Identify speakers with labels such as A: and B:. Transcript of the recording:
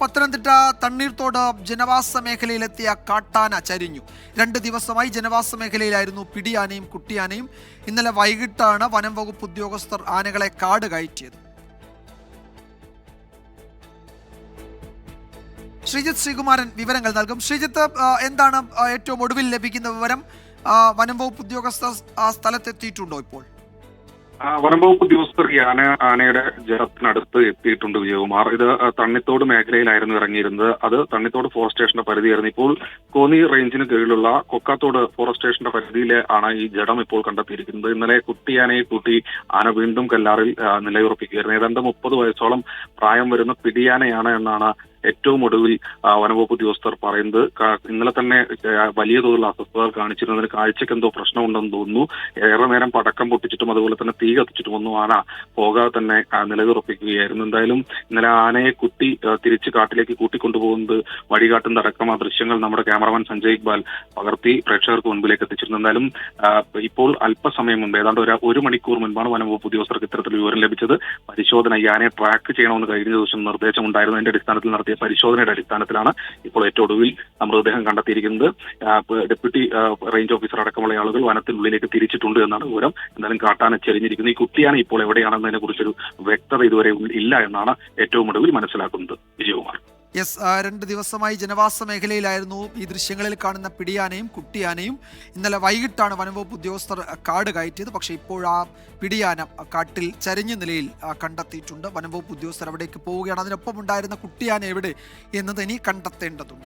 A: പത്തനംതിട്ട തണ്ണീർത്തോട് ജനവാസ മേഖലയിലെത്തിയ കാട്ടാന ചരിഞ്ഞു. രണ്ട് ദിവസമായി ജനവാസ മേഖലയിലായിരുന്നു പിടിയാനയും കുട്ടിയാനയും. ഇന്നലെ വൈകിട്ടാണ് വനം വകുപ്പ് ഉദ്യോഗസ്ഥർ ആനകളെ കാട് കയറ്റിയത്. ശ്രീജിത്ത് ശ്രീകുമാരൻ വിവരങ്ങൾ നൽകും. ശ്രീജിത്ത് എന്താണ് ഏറ്റവും ഒടുവിൽ ലഭിക്കുന്ന വിവരം? വനം വകുപ്പ് ഉദ്യോഗസ്ഥർ ആ സ്ഥലത്തെത്തിയിട്ടുണ്ടോ ഇപ്പോൾ?
B: വനംവകുപ്പ് ഉദ്യോഗസ്ഥർ ആന ആനയുടെ ജലത്തിനടുത്ത് എത്തിയിട്ടുണ്ട് വിജയകുമാർ. ഇത് തണ്ണിത്തോട് മേഖലയിലായിരുന്നു ഇറങ്ങിയിരുന്നത്. അത് തണ്ണിത്തോട് ഫോറസ്റ്റ് സ്റ്റേഷന്റെ പരിധിയായിരുന്നു. ഇപ്പോൾ കോന്നി റേഞ്ചിന് കീഴിലുള്ള കൊക്കാത്തോട് ഫോറസ്റ്റ് സ്റ്റേഷന്റെ പരിധിയിലെ ആണ് ഈ ജഡം ഇപ്പോൾ കണ്ടെത്തിയിരിക്കുന്നത്. ഇന്നലെ കുട്ടിയാനയെ കൂട്ടി ആന വീണ്ടും കല്ലാറിൽ നിലയുറപ്പിക്കുകയായിരുന്നു. ഏതാണ്ട് മുപ്പത് വയസ്സോളം പ്രായം വരുന്ന പിടിയാനയാണ് എന്നാണ് ഏറ്റവും ഒടുവിൽ വനംവകുപ്പ് ഉദ്യോഗസ്ഥർ പറയുന്നത് ഇന്നലെ തന്നെ വലിയ തോതിലുള്ള അസ്വസ്ഥതകൾ കാണിച്ചിരുന്നതിന് കാഴ്ചയ്ക്ക് എന്തോ പ്രശ്നമുണ്ടെന്ന് തോന്നുന്നു. ഏറെ നേരം പടക്കം പൊട്ടിച്ചിട്ടും അതുപോലെ തന്നെ തീ കത്തിച്ചിട്ടും ഒന്നും ആന പോകാതെ തന്നെ ആ, നിലയുറപ്പിക്കുകയായിരുന്നു എന്തായാലും ഇന്നലെ ആനയെ കുട്ടി തിരിച്ച് കാട്ടിലേക്ക് കൂട്ടിക്കൊണ്ടുപോകുന്നത് വഴികാട്ടുന്ന അടക്കം ആ ദൃശ്യങ്ങൾ നമ്മുടെ ക്യാമറമാൻ സഞ്ജയ് ഇക്ബാൽ പകർത്തി പ്രേക്ഷകർക്ക് മുൻപിലേക്ക് എത്തിച്ചിരുന്നു എന്തായാലും ഇപ്പോൾ അല്പസമയം മുമ്പ് ഏതാണ്ട് ഒരു ഒരു മണിക്കൂർ മുൻപാണ് വനംവകുപ്പ് ഉദ്യോഗസ്ഥർക്ക് ഇത്തരത്തിൽ വിവരം ലഭിച്ചത്. പരിശോധന ഈ ആനയെ ട്രാക്ക് ചെയ്യണമെന്ന് കഴിഞ്ഞ ദിവസം നിർദ്ദേശമുണ്ടായിരുന്നതിന്റെ അടിസ്ഥാനത്തിൽ നടത്തിയ പരിശോധനയുടെ അടിസ്ഥാനത്തിലാണ് ഇപ്പോൾ ഏറ്റവും ഒടുവിൽ മൃതദേഹം കണ്ടെത്തിയിരിക്കുന്നത്. ഡെപ്യൂട്ടി റേഞ്ച് ഓഫീസർ അടക്കമുള്ള ആളുകൾ വനത്തിനുള്ളിലേക്ക് തിരിച്ചിട്ടുണ്ട് എന്നാണ് വിവരം. എന്തായാലും കാട്ടാന ചെരിഞ്ഞിരിക്കുന്നത് ഈ കുട്ടിയാണ് ഇപ്പോൾ എവിടെയാണെന്നതിനെ കുറിച്ചൊരു വ്യക്തത ഇതുവരെ ഇല്ല എന്നാണ് ഏറ്റവും ഒടുവിൽ മനസ്സിലാക്കുന്നത് വിജയകുമാർ.
A: യെസ് രണ്ട് ദിവസമായി ജനവാസ മേഖലയിലായിരുന്നു ഈ ദൃശ്യങ്ങളിൽ കാണുന്ന പിടിയാനയും കുട്ടിയാനയും. ഇന്നലെ വൈകിട്ടാണ് വനംവകുപ്പ് ഉദ്യോഗസ്ഥർ കാട് കയറ്റിയത്. പക്ഷേ ഇപ്പോൾ ആ പിടിയാന കാട്ടിൽ ചരിഞ്ഞ നിലയിൽ കണ്ടെത്തിയിട്ടുണ്ട്. വനംവകുപ്പ് ഉദ്യോഗസ്ഥർ അവിടേക്ക് പോവുകയാണ്. അതിനൊപ്പം ഉണ്ടായിരുന്ന കുട്ടിയാന എവിടെ എന്നത് ഇനി കണ്ടെത്തേണ്ടതുണ്ട്.